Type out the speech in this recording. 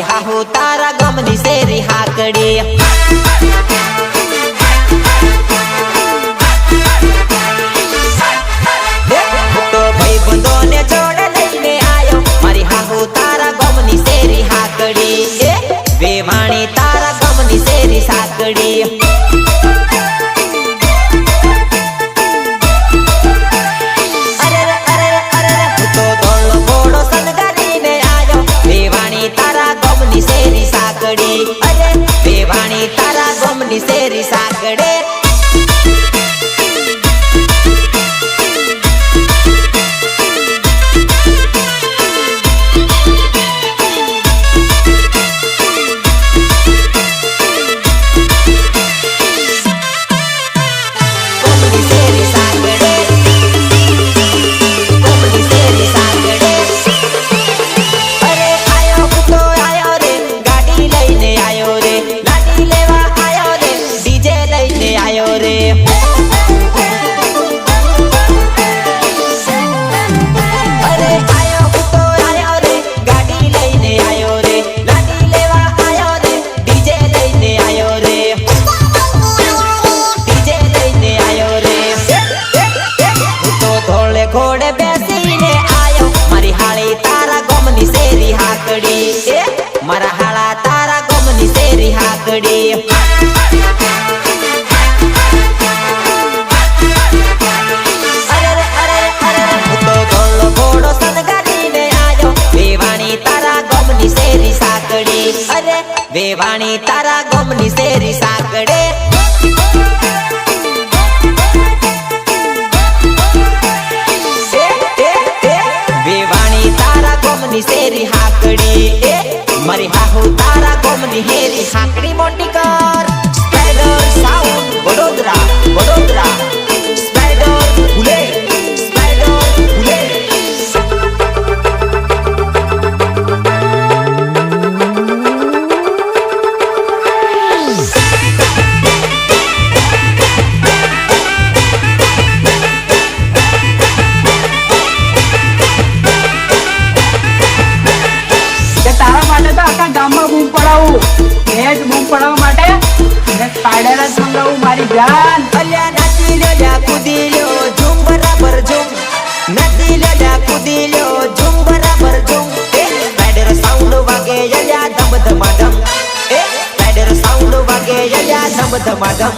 হাহুতা વાણી તારા ગમની શેરી સાકડે શેરી હાકડી. મારી હાહુ તારા ગોમની હેરી હાકડી. મોટી જાન અલ્યા નાચી લેડા કુદી લ્યો ઝૂમ બરાબર ઝૂમ. નાચી લેડા કુદી લ્યો ઝૂમ બરાબર ઝૂમ. એ રાઈડર સાઉન્ડ વાગે યજા ધમ ધમાડમ એ રાઈડર સાઉન્ડ વાગે યજા ધમ ધમાડમ